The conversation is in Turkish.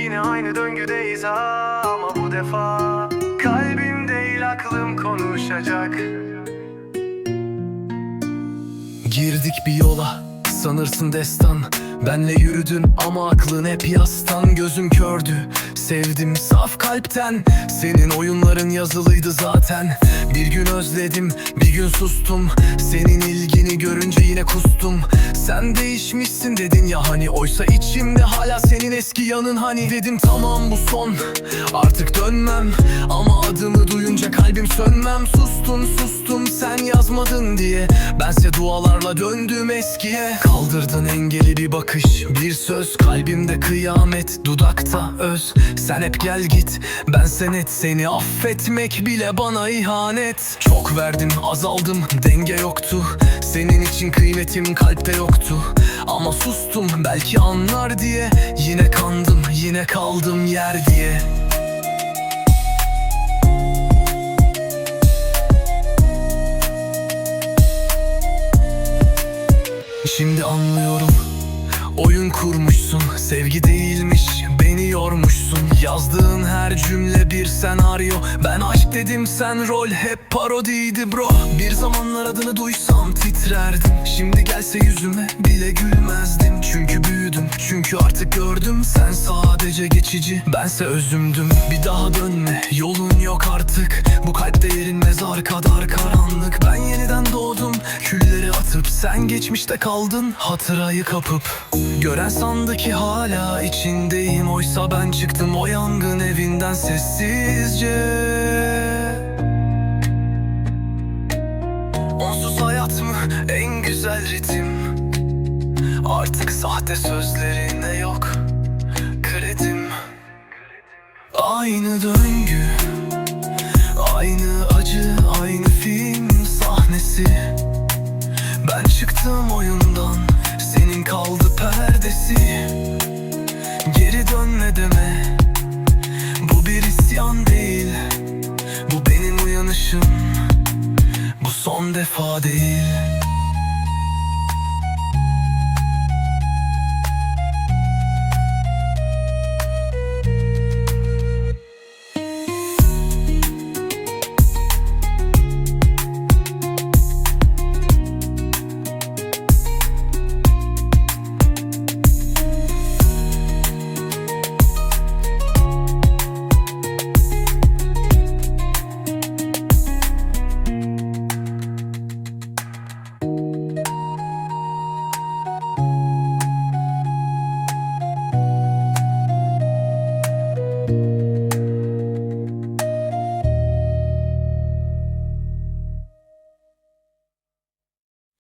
Yine aynı döngüdeyiz ha. Ama bu defa Kalbim değil aklım konuşacak. Girdik bir yola sanırsın destan. Benle yürüdün ama aklın hep yastan. Gözüm kördü sevdim saf kalpten. Senin oyunların yazılıydı zaten. Bir gün özledim bir gün sustum. Senin ilgini görünce yine kustum. Sen değişmişsin dedin ya hani. Oysa içimde hala senin eski yanın hani. Dedim tamam bu son. Artık dönmem. Ama adımı duyunca kalbim sönmem. Sustun sustum. Sen yazmadın diye. Bense dualarla döndüm eskiye. Kaldırdın engeli bir bakış. Bir söz. Kalbimde kıyamet. Dudakta öz. Sen hep gel git. Bense net Seni affetmek bile bana ihanet. Çok verdim azaldım. Denge yoktu Senin için kıymetim kalpte yoktu. Ama sustum belki anlar diye. Yine kandım yine kaldım yer diye. Şimdi anlıyorum Oyun kurmuşsun Sevgi değilmiş Beni yormuşsun. Yazdığın her cümle bir senaryo. Ben aşk dedim sen rol Hep parodiydi bro. Bir zamanlar adını duysam titrerdim. Şimdi gelse yüzüme bile gülmezdim. Çünkü büyüdüm Çünkü artık gördüm. Sen sadece geçici Bense özümdüm. Bir daha dönme Yolun yok artık. Bu kalpte yerin mezar kadar sen geçmişte kaldın Hatırayı kapıp. Gören sandı ki hala içindeyim Oysa ben çıktım o yangın evinden sessizce. Onsuz hayat mı en güzel ritim? Artık sahte sözlerine yok? Kredim. Aynı döngü Aynı acı aynı film sahnesi çıktım oyundan Senin kaldı perdesi. Geri dönme deme. Bu bir isyan değil. Bu benim uyanışım. Bu son defa değil